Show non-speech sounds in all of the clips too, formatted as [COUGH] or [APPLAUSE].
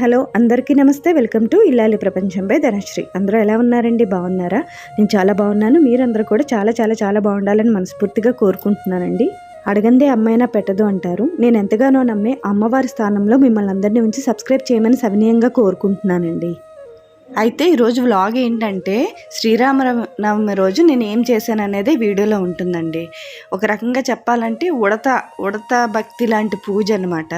Hello అందరికీ నమస్తే. Welcome to ఇల్లాలి ప్రపంచంపై ధనశ్రీ. అందరూ ఎలా ఉన్నారండి? బాగున్నారా? నేను చాలా బాగున్నాను. మీరందరూ కూడా చాలా చాలా చాలా బాగుండాలని మనస్ఫూర్తిగా కోరుకుంటున్నానండి. అడగందే అమ్మైనా పెట్టదు అంటారు. నేను ఎంతగానో నమ్మే అమ్మవారి స్థానంలో మిమ్మల్ని అందరినీ ఉంచి సబ్స్క్రైబ్ చేయమని సవినీయంగా కోరుకుంటున్నానండి. అయితే ఈరోజు వ్లాగ్ ఏంటంటే శ్రీరామనవమి రోజు నేను ఏం చేశాను అనేది వీడియోలో ఉంటుందండి. ఒక రకంగా చెప్పాలంటే ఉడత ఉడత భక్తి లాంటి పూజ అనమాట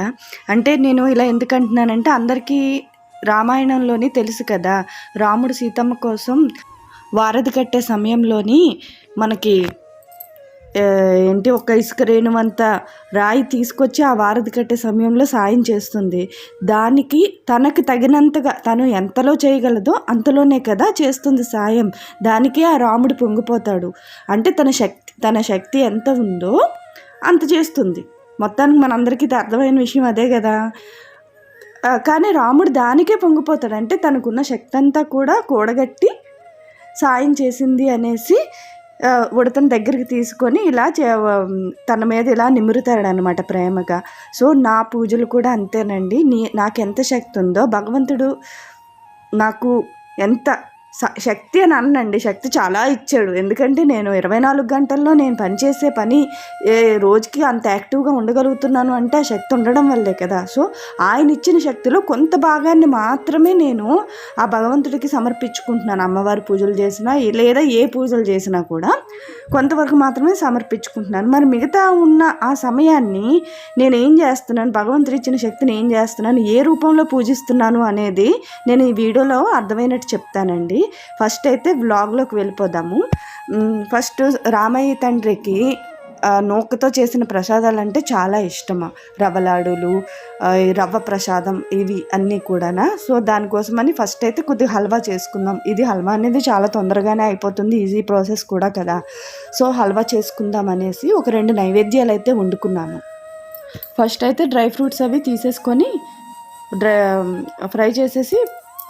అంటే నేను ఇలా ఎందుకు అంటున్నానంటే అందరికీ రామాయణంలోని తెలుసు కదా రాముడు సీతమ్మ కోసం వారధి కట్టే సమయంలోని మనకి ఏంటి ఒక ఇసుక రేణువంత రాయి తీసుకొచ్చి ఆ వారధి కట్టే సమయంలో సాయం చేస్తుంది. దానికి తనకు తగినంతగా తను ఎంతలో చేయగలదో అంతలోనే కదా చేస్తుంది సాయం. దానికే ఆ రాముడు పొంగిపోతాడు. అంటే తన శక్తి తన శక్తి ఎంత ఉందో అంత చేస్తుంది. మొత్తానికి మనందరికీ అర్థమైన విషయం అదే కదా. కానీ రాముడు దానికే పొంగిపోతాడు. అంటే తనకున్న శక్తి అంతా కూడా కూడగట్టి సాయం చేసింది అనేసి ఉడతను దగ్గరికి తీసుకొని ఇలా చే తన మీద ఇలా నిమురుతాడు అనమాట ప్రేమగా. సో నా పూజలు కూడా అంతేనండి. నీ నాకు ఎంత శక్తి ఉందో భగవంతుడు నాకు ఎంత శక్తి అని అన్నండి. శక్తి చాలా ఇచ్చాడు. ఎందుకంటే నేను ఇరవై నాలుగు గంటల్లో నేను పనిచేసే పని ఏ రోజుకి అంత యాక్టివ్గా ఉండగలుగుతున్నాను అంటే ఆ శక్తి ఉండడం వల్లే కదా. సో ఆయన ఇచ్చిన శక్తిలో కొంత భాగాన్ని మాత్రమే నేను ఆ భగవంతుడికి సమర్పించుకుంటున్నాను. అమ్మవారి పూజలు చేసినా లేదా ఏ పూజలు చేసినా కూడా కొంతవరకు మాత్రమే సమర్పించుకుంటున్నాను. మరి మిగతా ఉన్న ఆ సమయాన్ని నేను ఏం చేస్తున్నాను? భగవంతుడు ఇచ్చిన శక్తిని ఏం చేస్తున్నాను? ఏ రూపంలో పూజిస్తున్నాను అనేది నేను ఈ వీడియోలో అర్థమైనట్టు చెప్తానండి. ఫస్ట్ అయితే వ్లాగ్లోకి వెళ్ళిపోదాము. ఫస్ట్ రామయ్య తండ్రికి నూకతో చేసిన ప్రసాదాలు అంటే చాలా ఇష్టము. రవ్వలాడులు రవ్వ ప్రసాదం ఇవి అన్నీ కూడానా. సో దానికోసమని ఫస్ట్ అయితే కొద్దిగా హల్వా చేసుకుందాం. ఇది హల్వా అనేది చాలా తొందరగానే అయిపోతుంది. ఈజీ ప్రాసెస్ కూడా కదా. సో హల్వా చేసుకుందాం అనేసి ఒక రెండు నైవేద్యాలు అయితే వండుకున్నాను. ఫస్ట్ అయితే డ్రై ఫ్రూట్స్ అవి తీసేసుకొని డ్రై ఫ్రై చేసేసి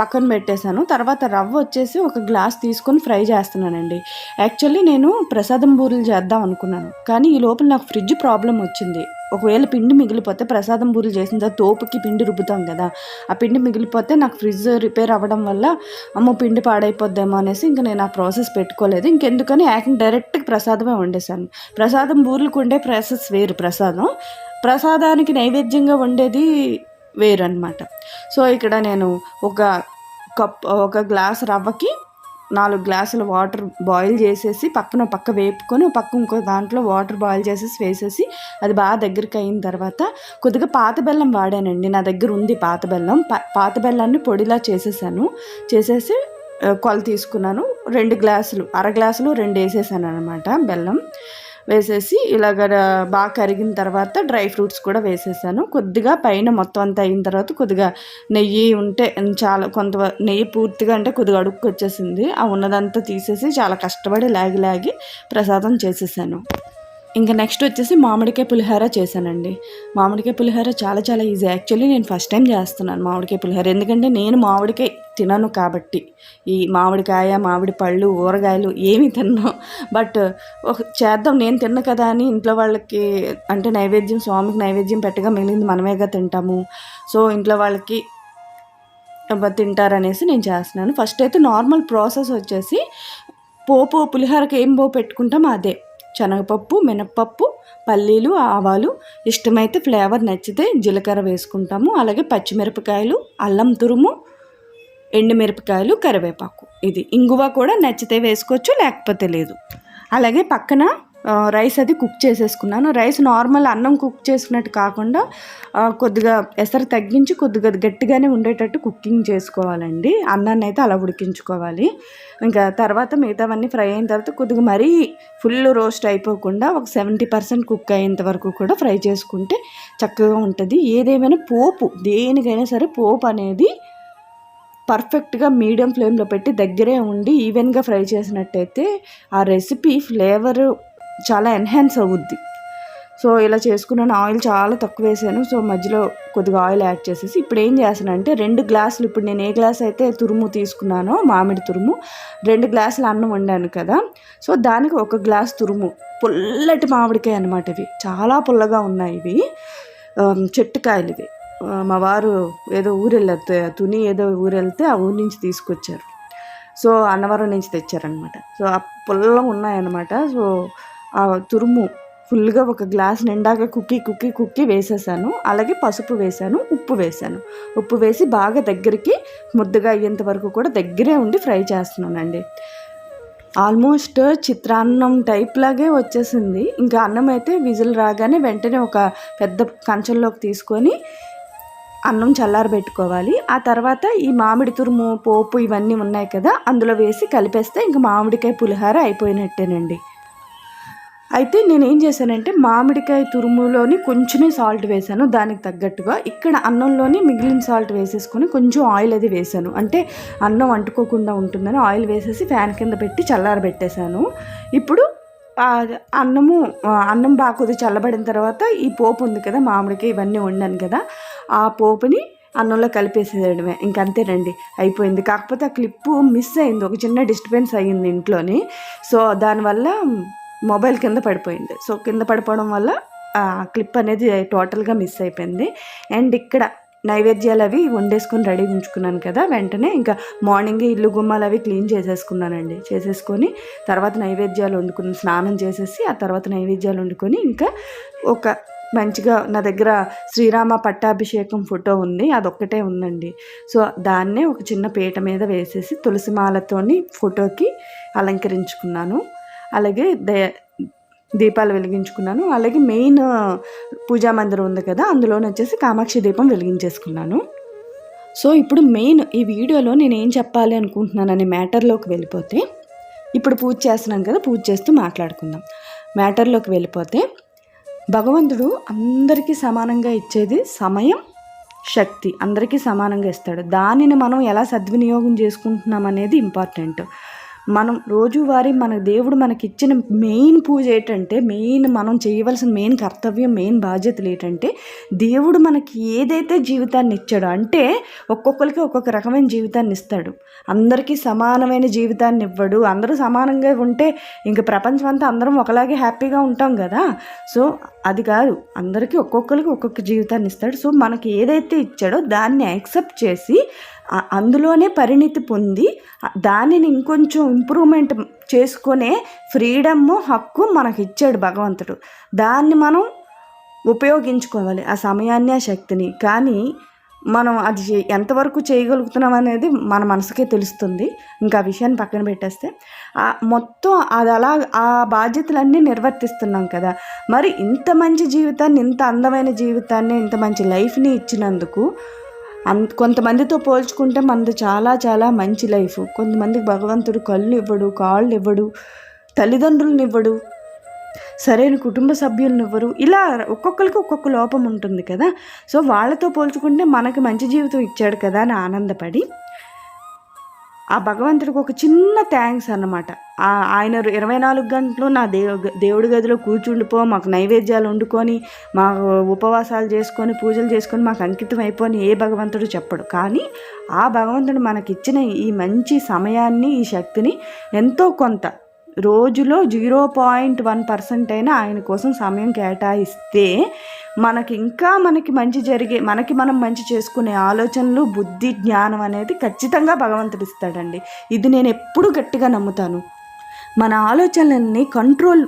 పక్కన పెట్టేశాను. తర్వాత రవ్వ వచ్చేసి ఒక గ్లాస్ తీసుకొని ఫ్రై చేస్తున్నానండి. యాక్చువల్లీ నేను ప్రసాదం బూరెలు చేద్దాం అనుకున్నాను. కానీ ఈ లోపల నాకు ఫ్రిడ్జ్ ప్రాబ్లం వచ్చింది. ఒకవేళ పిండి మిగిలిపోతే ప్రసాదం బూరెలు చేసిన తర్వాత తోపుకి పిండి రుబ్బుతాం కదా ఆ పిండి మిగిలిపోతే నాకు ఫ్రిడ్జ్ రిపేర్ అవ్వడం వల్ల అమ్మో పిండి పాడైపోద్దేమో అనేసి ఇంకా నేను ఆ ప్రాసెస్ పెట్టుకోలేదు. ఇంకెందుకని యాక్టింగ్ డైరెక్ట్గా ప్రసాదమే వండేశాను. ప్రసాదం బూరెలకు ఉండే ప్రాసెస్ వేరు ప్రసాదం. ప్రసాదానికి నైవేద్యంగా వండేది వేరు అనమాట సో ఇక్కడ నేను ఒక కప్ ఒక గ్లాస్ రవ్వకి నాలుగు గ్లాసుల వాటర్ బాయిల్ చేసేసి పక్కన పక్క వేపుకొని పక్క ఇంకో దాంట్లో వాటర్ బాయిల్ చేసేసి వేసేసి అది బాగా దగ్గరికి అయిన తర్వాత కొద్దిగా పాత బెల్లం వాడానండి. నా దగ్గర ఉంది పాత బెల్లం. పాత బెల్లాన్ని పొడిలా చేసేసాను. చేసేసి కొల తీసుకున్నాను రెండు గ్లాసులు అర గ్లాసులు రెండు వేసేసాను అనమాట బెల్లం. వేసేసి ఇలాగ బాగా కరిగిన తర్వాత డ్రై ఫ్రూట్స్ కూడా వేసేసాను. కొద్దిగా పైన మొత్తం అంతా అయిన తర్వాత కొద్దిగా నెయ్యి ఉంటే చాలా కొంత నెయ్యి పూర్తిగా అంటే కొద్దిగా అడుక్కు వచ్చేసింది. ఆ ఉన్నదంతా తీసేసి చాలా కష్టపడి లాగి లాగి ప్రసాదం చేసేసాను. ఇంకా నెక్స్ట్ వచ్చేసి మామిడికాయ పులిహోర చేశానండి. మామిడికాయ పులిహోర చాలా చాలా ఈజీ. యాక్చువల్లీ నేను ఫస్ట్ టైం చేస్తున్నాను మామిడికాయ పులిహోర. ఎందుకంటే నేను మామిడికాయ తినను కాబట్టి. ఈ మామిడికాయ మామిడి పళ్ళు ఊరగాయలు ఏమి తిన్నాను బట్ చేద్దాం నేను తిన్న కదా అని ఇంట్లో వాళ్ళకి అంటే నైవేద్యం స్వామికి నైవేద్యం పెట్టగా మిగిలింది మనమేగా తింటాము. సో ఇంట్లో వాళ్ళకి తింటారనేసి నేను చేస్తున్నాను. ఫస్ట్ అయితే నార్మల్ ప్రాసెస్ వచ్చేసి పోపు పులిహోరకి ఏం పోపు పెట్టుకుంటాం అదే. శనగపప్పు మినప్పప్పు పల్లీలు ఆవాలు. ఇష్టమైతే ఫ్లేవర్ నచ్చితే జీలకర్ర వేసుకుంటాము. అలాగే పచ్చిమిరపకాయలు అల్లం తురుము ఎండుమిరపకాయలు కరివేపాకు. ఇది ఇంగువ కూడా నచ్చితే వేసుకోవచ్చు లేకపోతే లేదు. అలాగే పక్కన రైస్ అది కుక్ చేసేసుకున్నాను. రైస్ నార్మల్ అన్నం కుక్ చేసుకున్నట్టు కాకుండా కొద్దిగా ఎసరు తగ్గించి కొద్దిగా గట్టిగానే ఉండేటట్టు కుకింగ్ చేసుకోవాలండి. అన్నాన్ని అయితే అలా ఉడికించుకోవాలి. ఇంకా తర్వాత మిగతావన్నీ ఫ్రై అయిన తర్వాత కొద్దిగా మరీ ఫుల్ రోస్ట్ అయిపోకుండా ఒక సెవెంటీ పర్సెంట్ కుక్ అయ్యేంత వరకు కూడా ఫ్రై చేసుకుంటే చక్కగా ఉంటుంది. ఏదేమైనా పోపు దేనికైనా సరే పోపు అనేది పర్ఫెక్ట్గా మీడియం ఫ్లేమ్లో పెట్టి దగ్గరే ఉండి ఈవెన్గా ఫ్రై చేసినట్టయితే ఆ రెసిపీ ఫ్లేవరు చాలా ఎన్హాన్స్ అవుద్ది. సో ఇలా చేసుకున్నాను ఆయిల్ చాలా తక్కువ వేసాను. సో మధ్యలో కొద్దిగా ఆయిల్ యాడ్ చేసేసి ఇప్పుడు ఏం చేస్తానంటే రెండు గ్లాసులు ఇప్పుడు నేను ఏ గ్లాస్ అయితే తురుము తీసుకున్నానో మామిడి తురుము రెండు గ్లాసులు అన్నం వండాను కదా. సో దానికి ఒక గ్లాస్ తురుము పుల్లటి మామిడికాయ అనమాట ఇవి. చాలా పుల్లగా ఉన్నాయి ఇవి. చెట్టుకాయలు ఇవి. మా వారు ఏదో ఊరెళ్ళతే తుని ఏదో ఊరు వెళ్తే ఆ ఊరి నుంచి తీసుకొచ్చారు. సో అన్నవరం నుంచి తెచ్చారనమాట సో ఆ పుల్లం ఉన్నాయన్నమాట సో ఆ తురుము ఫుల్గా ఒక గ్లాస్ నిండాగా కుక్కి కుక్కి కుక్కి వేసేసాను. అలాగే పసుపు వేసాను ఉప్పు వేసాను. ఉప్పు వేసి బాగా దగ్గరికి ముద్దగా అయ్యేంత వరకు కూడా దగ్గరే ఉండి ఫ్రై చేస్తున్నానండి. ఆల్మోస్ట్ చిత్రాన్నం టైప్ లాగే వచ్చేసింది. ఇంకా అన్నం అయితే విజిల్ రాగానే వెంటనే ఒక పెద్ద కంచంలోకి తీసుకొని అన్నం చల్లారబెట్టుకోవాలి. ఆ తర్వాత ఈ మామిడి తురుము పోపు ఇవన్నీ ఉన్నాయి కదా అందులో వేసి కలిపేస్తే ఇంకా మామిడికాయ పులిహార అయిపోయినట్టేనండి. అయితే నేను ఏం చేశానంటే మామిడికాయ తురుములోని కొంచెమే సాల్ట్ వేశాను దానికి తగ్గట్టుగా. ఇక్కడ అన్నంలోని మిగిలిన సాల్ట్ వేసేసుకొని కొంచెం ఆయిల్ అది వేశాను. అంటే అన్నం అంటుకోకుండా ఉంటుందని ఆయిల్ వేసేసి ఫ్యాన్ కింద పెట్టి చల్లారబెట్టేశాను. ఇప్పుడు అన్నము అన్నం బాగా కొద్ది చల్లబడిన తర్వాత ఈ పోపు ఉంది కదా మామిడికాయ ఇవన్నీ వండాను కదా ఆ పోపుని అన్నంలో కలిపేసేయడమే. ఇంకంతేనండి అయిపోయింది. కాకపోతే ఆ క్లిప్పు మిస్ అయింది ఒక చిన్న డిస్టర్బెన్స్ అయ్యింది ఇంట్లోని. సో దానివల్ల మొబైల్ కింద పడిపోయింది. సో కింద పడిపోవడం వల్ల ఆ క్లిప్ అనేది టోటల్గా మిస్ అయిపోయింది. అండ్ ఇక్కడ నైవేద్యాలు అవి వండేసుకొని రెడీ ఉంచుకున్నాను కదా వెంటనే ఇంకా మార్నింగ్ ఇల్లు గుమ్మాలు అవి క్లీన్ చేసేసుకున్నానండి. చేసేసుకొని తర్వాత నైవేద్యాలు వండుకుని స్నానం చేసేసి ఆ తర్వాత నైవేద్యాలు వండుకొని ఇంకా ఒక మంచిగా నా దగ్గర శ్రీరామ పట్టాభిషేకం ఫోటో ఉంది. అదొక్కటే ఉందండి. సో దాన్నే ఒక చిన్న పీట మీద వేసేసి తులసి మాలతోని ఫోటోకి అలంకరించుకున్నాను. అలాగే దే దీపాలు వెలిగించుకున్నాను. అలాగే మెయిన్ పూజా మందిరం ఉంది కదా అందులోనే వచ్చేసి కామాక్షి దీపం వెలిగించేసుకున్నాను. సో ఇప్పుడు మెయిన్ ఈ వీడియోలో నేను ఏం చెప్పాలి అనుకుంటున్నాను అనే మ్యాటర్లోకి వెళ్ళిపోతే ఇప్పుడు పూజ చేస్తున్నాను కదా పూజ చేస్తూ మాట్లాడుకుందాం. మ్యాటర్లోకి వెళ్ళిపోతే భగవంతుడు అందరికీ సమానంగా ఇచ్చేది సమయం శక్తి. అందరికీ సమానంగా ఇస్తాడు. దానిని మనం ఎలా సద్వినియోగం చేసుకుంటున్నాం అనేది ఇంపార్టెంట్. మనం రోజువారీ మన దేవుడు మనకి ఇచ్చిన మెయిన్ పూజ ఏంటంటే మెయిన్ మనం చేయవలసిన మెయిన్ కర్తవ్యం మెయిన్ బాధ్యతలు ఏంటంటే దేవుడు మనకి ఏదైతే జీవితాన్ని ఇచ్చాడో అంటే ఒక్కొక్కరికి ఒక్కొక్క రకమైన జీవితాన్ని ఇస్తాడు. అందరికీ సమానమైన జీవితాన్ని ఇవ్వడు. అందరూ సమానంగా ఉంటే ఇంక ప్రపంచం అంతా అందరం ఒకలాగే హ్యాపీగా ఉంటాం కదా. సో అది కాదు. అందరికీ ఒక్కొక్కరికి ఒక్కొక్క జీవితాన్ని ఇస్తాడు. సో మనకి ఏదైతే ఇచ్చాడో దాన్ని యాక్సెప్ట్ చేసి అందులోనే పరిణితి పొంది దానిని ఇంకొంచెం ఇంప్రూవ్మెంట్ చేసుకునే ఫ్రీడమ్ హక్కు మనకి ఇచ్చాడు భగవంతుడు. దాన్ని మనం ఉపయోగించుకోవాలి ఆ సమయాన్ని ఆ శక్తిని. కానీ మనం అది ఎంతవరకు చేయగలుగుతున్నాం అనేది మన మనసుకే తెలుస్తుంది. ఇంకా విషయాన్ని పక్కన పెట్టేస్తే మొత్తం అది అలా ఆ బాధ్యతలన్నీ నిర్వర్తిస్తున్నాం కదా. మరి ఇంత మంచి జీవితాన్ని ఇంత అందమైన జీవితాన్ని ఇంత మంచి లైఫ్ని ఇచ్చినందుకు అన్ కొంతమందితో పోల్చుకుంటే మనది చాలా చాలా మంచి లైఫ్. కొంతమందికి భగవంతుడు కళ్ళు ఇవ్వడు కాళ్ళు ఇవ్వడు తల్లిదండ్రులను ఇవ్వడు సరైన కుటుంబ సభ్యులను ఇవ్వరు ఇలా ఒక్కొక్కరికి ఒక్కొక్క లోపం ఉంటుంది కదా. సో వాళ్ళతో పోల్చుకుంటే మనకి మంచి జీవితం ఇచ్చాడు కదా అని ఆనందపడి ఆ భగవంతుడికి ఒక చిన్న థ్యాంక్స్ అన్నమాట. ఆయన ఇరవై నాలుగు గంటలు నా దేవు దేవుడి గదిలో కూర్చుండిపో మాకు నైవేద్యాలు వండుకొని మా ఉపవాసాలు చేసుకొని పూజలు చేసుకొని మాకు అంకితం అయిపోని ఏ భగవంతుడు చెప్పడు. కానీ ఆ భగవంతుడు మనకిచ్చిన ఈ మంచి సమయాన్ని ఈ శక్తిని ఎంతో కొంత రోజులో జీరో పాయింట్ వన్ పర్సెంట్ అయినా ఆయన కోసం సమయం కేటాయిస్తే మనకి ఇంకా మనకి మంచి జరిగే మనకి మనం మంచి చేసుకునే ఆలోచనలు బుద్ధి జ్ఞానం అనేది ఖచ్చితంగా భగవంతుడు ఇస్తాడండి. ఇది నేను ఎప్పుడూ గట్టిగా నమ్ముతాను. మన ఆలోచనల్ని కంట్రోల్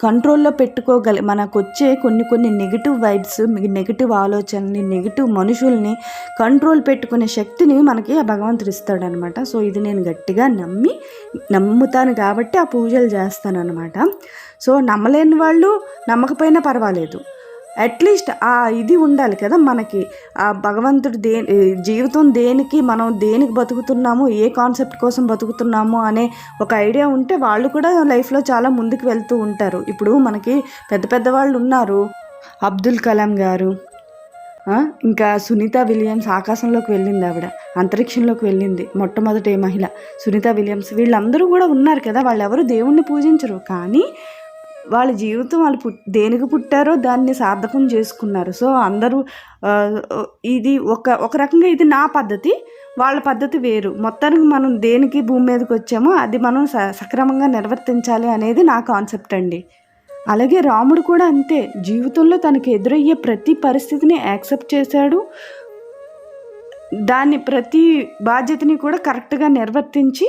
కంట్రోల్లో పెట్టుకోగలి మనకు వచ్చే కొన్ని కొన్ని నెగిటివ్ వైబ్స్ నెగిటివ్ ఆలోచనల్ని నెగిటివ్ మనుషుల్ని కంట్రోల్ పెట్టుకునే శక్తిని మనకి ఆ భగవంతుడు ఇస్తాడనమాట. సో ఇది నేను గట్టిగా నమ్మి నమ్ముతాను కాబట్టి ఆ పూజలు చేస్తాను అనమాట సో నమ్మలేని వాళ్ళు నమ్మకపోయినా పర్వాలేదు. అట్లీస్ట్ ఆ ఇది ఉండాలి కదా మనకి. ఆ భగవంతుడు దే జీవితం దేనికి మనం దేనికి బతుకుతున్నాము ఏ కాన్సెప్ట్ కోసం బతుకుతున్నాము అనే ఒక ఐడియా ఉంటే వాళ్ళు కూడా లైఫ్లో చాలా ముందుకు వెళ్తూ ఉంటారు. ఇప్పుడు మనకి పెద్ద పెద్ద వాళ్ళు ఉన్నారు. అబ్దుల్ కలాం గారు ఇంకా సునీత విలియమ్స్ ఆకాశంలోకి వెళ్ళింది ఆవిడ అంతరిక్షంలోకి వెళ్ళింది మొట్టమొదటి మహిళ సునీత విలియమ్స్. వీళ్ళందరూ కూడా ఉన్నారు కదా వాళ్ళు ఎవరు దేవుణ్ణి పూజించరు. కానీ వాళ్ళ జీవితం వాళ్ళు పుట్ దేనికి పుట్టారో దాన్ని సార్థకం చేసుకున్నారు. సో అందరూ ఇది ఒక ఒక రకంగా ఇది నా పద్ధతి వాళ్ళ పద్ధతి వేరు. మొత్తానికి మనం దేనికి భూమి మీదకి వచ్చామో అది మనం స సక్రమంగా నిర్వర్తించాలి అనేది నా కాన్సెప్ట్ అండి. అలాగే రాముడు కూడా అంతే. జీవితంలో తనకి ఎదురయ్యే ప్రతి పరిస్థితిని యాక్సెప్ట్ చేశాడు. దాన్ని ప్రతి బాధ్యతని కూడా కరెక్ట్గా నిర్వర్తించి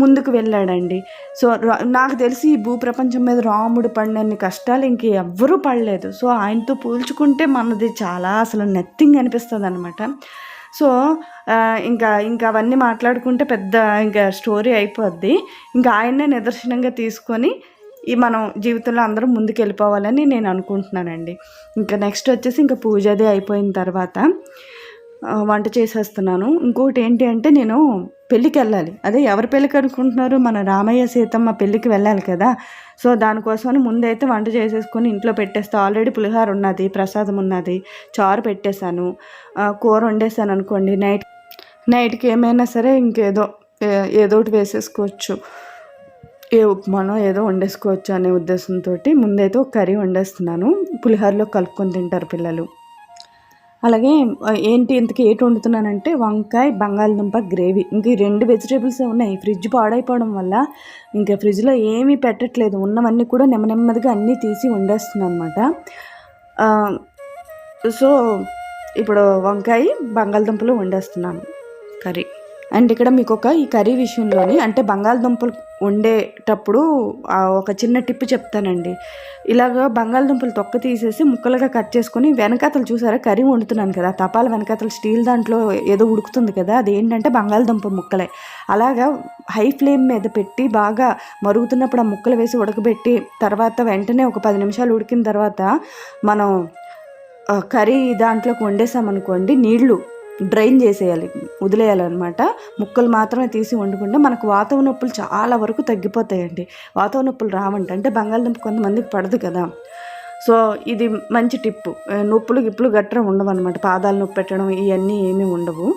ముందుకు వెళ్ళాడండి. సో నాకు తెలిసి ఈ భూప్రపంచం మీద రాముడు పడినన్ని కష్టాలు ఇంక ఎవ్వరూ పడలేదు. సో ఆయనతో పోల్చుకుంటే మనది చాలా అసలు నెత్తింగ్ అనిపిస్తుంది అనమాట సో ఇంకా ఇంకా అవన్నీ మాట్లాడుకుంటే పెద్ద ఇంకా స్టోరీ అయిపోద్ది. ఇంకా ఆయన్నే నిదర్శనంగా తీసుకొని ఈ మనం జీవితంలో అందరం ముందుకు వెళ్ళిపోవాలని నేను అనుకుంటున్నానండి. ఇంకా నెక్స్ట్ వచ్చేసి ఇంకా పూజ అది అయిపోయిన తర్వాత వంట చేసేస్తున్నాను. ఇంకోటి ఏంటి అంటే నేను పెళ్ళికి వెళ్ళాలి అదే ఎవరి పెళ్ళికి అనుకుంటున్నారు? మన రామయ్య సీతమ్మ పెళ్ళికి వెళ్ళాలి కదా. సో దానికోసమని ముందైతే వంట చేసేసుకొని ఇంట్లో పెట్టేస్తే. ఆల్రెడీ పులిహార ఉన్నది ప్రసాదం ఉన్నది చారు పెట్టేశాను. కూర వండేసాను అనుకోండి. నైట్ నైట్కి ఏమైనా సరే ఇంకేదో ఏదో ఒకటి వేసేసుకోవచ్చు. ఏ ఉప్మానో ఏదో వండేసుకోవచ్చు అనే ఉద్దేశంతో ముందైతే ఒక కర్రీ వండేస్తున్నాను. పులిహోరలో కలుపుకొని తింటారు పిల్లలు. అలాగే ఏంటి ఇంతకీ ఏంటి వండుతున్నానంటే వంకాయ బంగాళదుంప గ్రేవీ. ఇంక ఈ రెండు వెజిటేబుల్స్ ఉన్నాయి. ఫ్రిడ్జ్ పాడైపోవడం వల్ల ఇంకా ఫ్రిడ్జ్లో ఏమీ పెట్టట్లేదు. ఉన్నవన్నీ కూడా నెమ్మ నెమ్మదిగా అన్నీ తీసి వండేస్తున్నాను అనమాట సో ఇప్పుడు వంకాయ బంగాళదుంపలు వండేస్తున్నాను. కర్రీ. అండ్ ఇక్కడ మీకు ఒక ఈ కర్రీ విషయంలోని అంటే బంగాళదుంపలు వండేటప్పుడు ఒక చిన్న టిప్ చెప్తానండి. ఇలాగ బంగాళదుంపలు తొక్క తీసేసి ముక్కలుగా కట్ చేసుకొని వెనకాతలు చూసారా కర్రీ వండుతున్నాను కదా తపాల వెనకాతలు స్టీల్ దాంట్లో ఏదో ఉడుకుతుంది కదా అది ఏంటంటే బంగాళదుంప ముక్కలే. అలాగా హై ఫ్లేమ్ మీద పెట్టి బాగా మరుగుతున్నప్పుడు ఆ ముక్కలు వేసి ఉడకబెట్టి తర్వాత వెంటనే ఒక పది నిమిషాలు ఉడికిన తర్వాత మనం కర్రీ దాంట్లోకి వండేసామనుకోండి నీళ్ళు డ్రైన్ చేసేయాలి వదిలేయాలన్నమాట. ముక్కలు మాత్రమే తీసి వండుకుంటే మనకు వాతవ నొప్పులు చాలా వరకు తగ్గిపోతాయండి. వాతవ నొప్పులు రావంట అంటే బంగాళదుంప కొంతమందికి పడదు కదా. సో ఇది మంచి టిప్పు నొప్పులు గిప్పులు గట్రా ఉండవు అనమాట పాదాలు నొప్పి పెట్టడం ఇవన్నీ ఏమీ ఉండవు.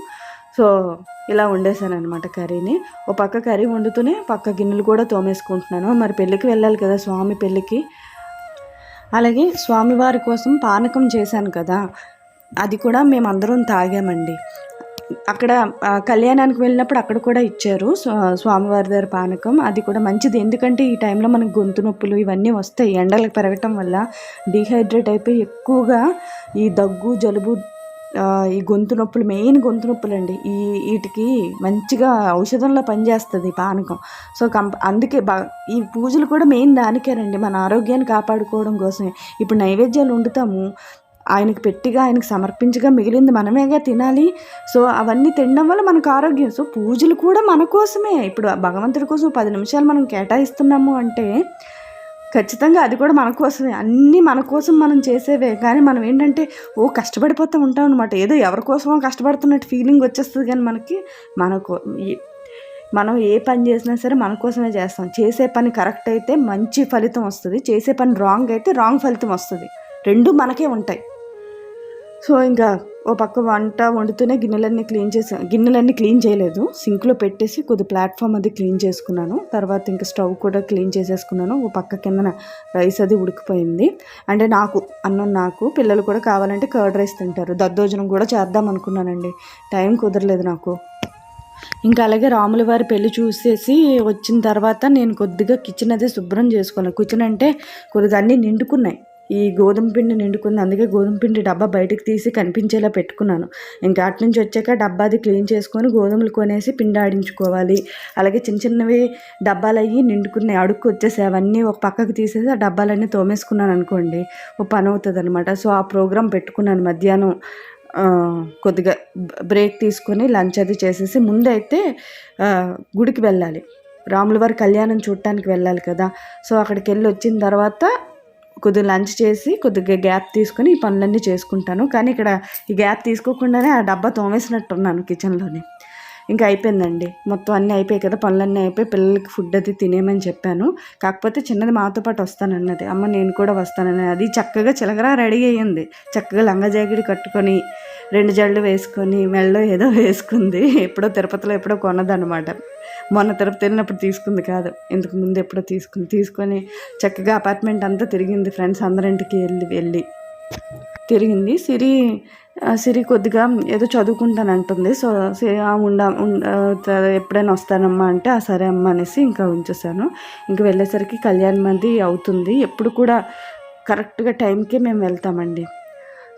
సో ఇలా వండేసాను అనమాట కర్రీని. ఓ పక్క కర్రీ వండుతూనే పక్క గిన్నెలు కూడా తోమేసుకుంటున్నాను. మరి పెళ్ళికి వెళ్ళాలి కదా స్వామి పెళ్ళికి. అలాగే స్వామివారి కోసం పానకం చేశాను కదా. అది కూడా మేమందరం తాగామండి. అక్కడ కళ్యాణానికి వెళ్ళినప్పుడు అక్కడ కూడా ఇచ్చారు స్వామివారి దగ్గర పానకం. అది కూడా మంచిది. ఎందుకంటే ఈ టైంలో మనకు గొంతు నొప్పులు ఇవన్నీ వస్తాయి. ఎండలకు పెరగటం వల్ల డీహైడ్రేట్ అయిపోయి ఎక్కువగా ఈ దగ్గు జలుబు ఈ గొంతు నొప్పులు మెయిన్ గొంతు నొప్పులు అండి ఈ వీటికి మంచిగా ఔషధంలో పనిచేస్తుంది పానకం. సో కంప అందుకే బా ఈ పూజలు కూడా మెయిన్ దానికేనండి. మన ఆరోగ్యాన్ని కాపాడుకోవడం కోసమే. ఇప్పుడు నైవేద్యాలు వండుతాము. ఆయనకి పెట్టిగా ఆయనకి సమర్పించగా మిగిలింది మనమేగా తినాలి. సో అవన్నీ తినడం వల్ల మనకు ఆరోగ్యం. సో పూజలు కూడా మన కోసమే. ఇప్పుడు భగవంతుడి కోసం పది నిమిషాలు మనం కేటాయిస్తున్నాము అంటే ఖచ్చితంగా అది కూడా మన కోసమే. అన్నీ మన కోసం మనం చేసేవే. కానీ మనం ఏంటంటే ఓ కష్టపడిపోతూ ఉంటాం అనమాట ఏదో ఎవరి కోసమో కష్టపడుతున్నట్టు ఫీలింగ్ వచ్చేస్తుంది కానీ మనకి మనకు మనం ఏ పని చేసినా సరే మన కోసమే చేస్తాం. చేసే పని కరెక్ట్ అయితే మంచి ఫలితం వస్తుంది. చేసే పని రాంగ్ అయితే రాంగ్ ఫలితం వస్తుంది. రెండు మనకే ఉంటాయి. సో ఇంకా ఓ పక్క వంట వండుతూనే గిన్నెలన్నీ క్లీన్ చేసా గిన్నెలన్నీ క్లీన్ చేయలేదు. సింక్లో పెట్టేసి కొద్ది ప్లాట్ఫామ్ అది క్లీన్ చేసుకున్నాను. తర్వాత ఇంకా స్టవ్ కూడా క్లీన్ చేసేసుకున్నాను. ఓ పక్క కిందన రైస్ అది ఉడికిపోయింది. అంటే నాకు అన్నం నాకు పిల్లలు కూడా కావాలంటే కర్డ్ రైస్ తింటారు. దద్దోజనం కూడా చేద్దాం అనుకున్నానండి. టైం కుదరలేదు నాకు. ఇంకా అలాగే రాముల వారి పెళ్ళి చూసేసి వచ్చిన తర్వాత నేను కొద్దిగా కిచెన్ అది శుభ్రం చేసుకోవాలి. కిచెన్ అంటే కొద్దిగా అన్నీ నిండుకున్నాయి. ఈ గోధుమ పిండి నిండుకుంది. అందుకే గోధుమ పిండి డబ్బా బయటకు తీసి కనిపించేలా పెట్టుకున్నాను. ఇంకా అటు నుంచి వచ్చాక డబ్బాది క్లీన్ చేసుకొని గోధుమలు కొనేసి పిండి ఆడించుకోవాలి. అలాగే చిన్న చిన్నవి డబ్బాలు అయ్యి నిండుకున్నాయి. అడుక్కు వచ్చేసి అవన్నీ ఒక పక్కకు తీసేసి ఆ డబ్బాలన్నీ తోమేసుకున్నాను అనుకోండి ఓ పని అవుతుంది అనమాట సో ఆ ప్రోగ్రాం పెట్టుకున్నాను మధ్యాహ్నం కొద్దిగా బ్రేక్ తీసుకొని లంచ్ అది చేసేసి ముందైతే గుడికి వెళ్ళాలి. రాములవారి కళ్యాణం చూడటానికి వెళ్ళాలి కదా. సో అక్కడికి వెళ్ళి వచ్చిన తర్వాత కొద్దిగా లంచ్ చేసి కొద్దిగా గ్యాప్ తీసుకొని ఈ పనులన్నీ చేసుకుంటాను. కానీ ఇక్కడ ఈ గ్యాప్ తీసుకోకుండానే ఆ డబ్బా తోమేసినట్టున్నాను కిచెన్లోనే ఇంకా అయిపోయిందండి. మొత్తం అన్నీ అయిపోయాయి కదా పనులన్నీ అయిపోయి పిల్లలకి ఫుడ్ అది తినేయమని చెప్పాను. కాకపోతే చిన్నది మాతో పాటు వస్తానన్నది. అమ్మ నేను కూడా వస్తానని అది చక్కగా చిలకరా రెడీ అయ్యింది. చక్కగా లంగా జాకెట్ కట్టుకొని రెండు జళ్ళు వేసుకొని మెళ్ళో ఏదో వేసుకుంది. ఎప్పుడో తిరుపతిలో ఎప్పుడో కొన్నదనమాట మొన్న తిరుపతి వెళ్ళినప్పుడు తీసుకుంది కాదు. ఇంతకు ముందు ఎప్పుడో తీసుకుంది. తీసుకొని చక్కగా అపార్ట్మెంట్ అంతా తిరిగింది. ఫ్రెండ్స్ అందరింటికి వెళ్ళి వెళ్ళి తిరిగింది. సిరి సిరి కొద్దిగా ఏదో చదువుకుంటాను అంటుంది సో సి- ఉండ ఎప్పుడైనా వస్తానమ్మా అంటే ఆ సరే అమ్మ అనేసి ఇంకా ఉంచేసాను ఇంకా వెళ్ళేసరికి కళ్యాణ్ మంది అవుతుంది. ఎప్పుడు కూడా కరెక్ట్గా టైంకే మేము వెళ్తామండి.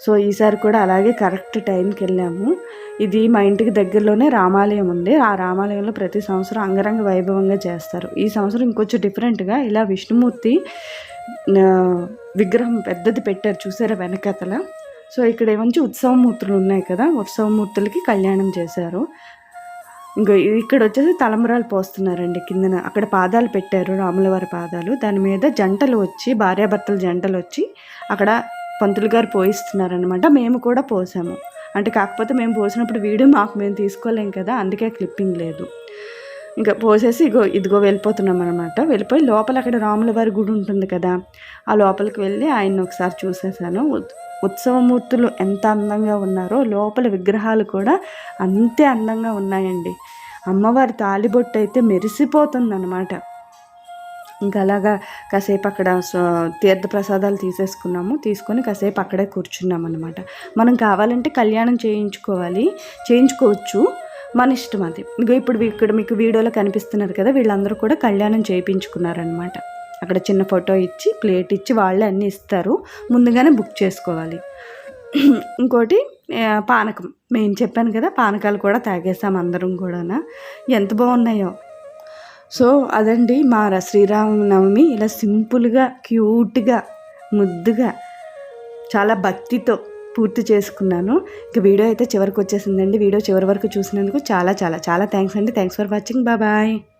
సో ఈసారి కూడా అలాగే కరెక్ట్ టైంకి వెళ్ళాము. ఇది మా ఇంటికి దగ్గరలోనే రామాలయం ఉంది. ఆ రామాలయంలో ప్రతి సంవత్సరం అంగరంగ వైభవంగా చేస్తారు. ఈ సంవత్సరం ఇంకొంచెం డిఫరెంట్గా ఇలా విష్ణుమూర్తి విగ్రహం పెద్దది పెట్టారు. చూసారా వెనకతల? సో ఇక్కడ ఏమంచి ఉత్సవమూర్తులు ఉన్నాయి కదా ఉత్సవమూర్తులకి కళ్యాణం చేశారు. ఇంకా ఇక్కడ వచ్చేసి తలంబరాలు పోస్తున్నారండి కిందన. అక్కడ పాదాలు పెట్టారు రాములవారి పాదాలు. దాని మీద జంటలు వచ్చి భార్యాభర్తల జంటలు వచ్చి అక్కడ పంతులు గారు పోయిస్తున్నారనమాట మేము కూడా పోసాము. అంటే కాకపోతే మేము పోసినప్పుడు వీడియో మాకు మేము తీసుకోలేం కదా అందుకే క్లిప్పింగ్ లేదు. ఇంకా పోసేసి ఇగో ఇదిగో వెళ్ళిపోతున్నాం అనమాట వెళ్ళిపోయి లోపల అక్కడ రాముల వారి గుడి ఉంటుంది కదా ఆ లోపలికి వెళ్ళి ఆయన్ని ఒకసారి చూసేసాను. ఉత్సవమూర్తులు ఎంత అందంగా ఉన్నారో లోపల విగ్రహాలు కూడా అంతే అందంగా ఉన్నాయండి. అమ్మవారి తాలిబొట్టు అయితే మెరిసిపోతుంది అనమాట ఇంకా అలాగా కాసేపు అక్కడ తీర్థ ప్రసాదాలు తీసేసుకున్నాము. తీసుకొని కాసేపు అక్కడే కూర్చున్నాం అనమాట మనం కావాలంటే కళ్యాణం చేయించుకోవాలి చేయించుకోవచ్చు. మన ఇష్టం అది. ఇగో ఇప్పుడు ఇక్కడ మీకు వీడియోలో కనిపిస్తున్నారు కదా వీళ్ళందరూ కూడా కళ్యాణం చేయించుకున్నారనమాట అక్కడ చిన్న ఫోటో ఇచ్చి ప్లేట్ ఇచ్చి వాళ్ళే అన్నీ ఇస్తారు. ముందుగానే బుక్ చేసుకోవాలి. [CLEARS THROAT] ఇంకోటి పానకం. మేము చెప్పాను కదా పానకాలు కూడా తాగేసాం అందరం కూడా ఎంత బాగున్నాయో. సో అదండి మా శ్రీరామనవమి. ఇలా సింపుల్గా క్యూట్గా ముద్దుగా చాలా భక్తితో పూర్తి చేసుకున్నాను. ఇక వీడియో అయితే చివరికి వచ్చేసిందండి. వీడియో చివరి వరకు చూసినందుకు చాలా చాలా చాలా థ్యాంక్స్ అండి. Thanks for watching bye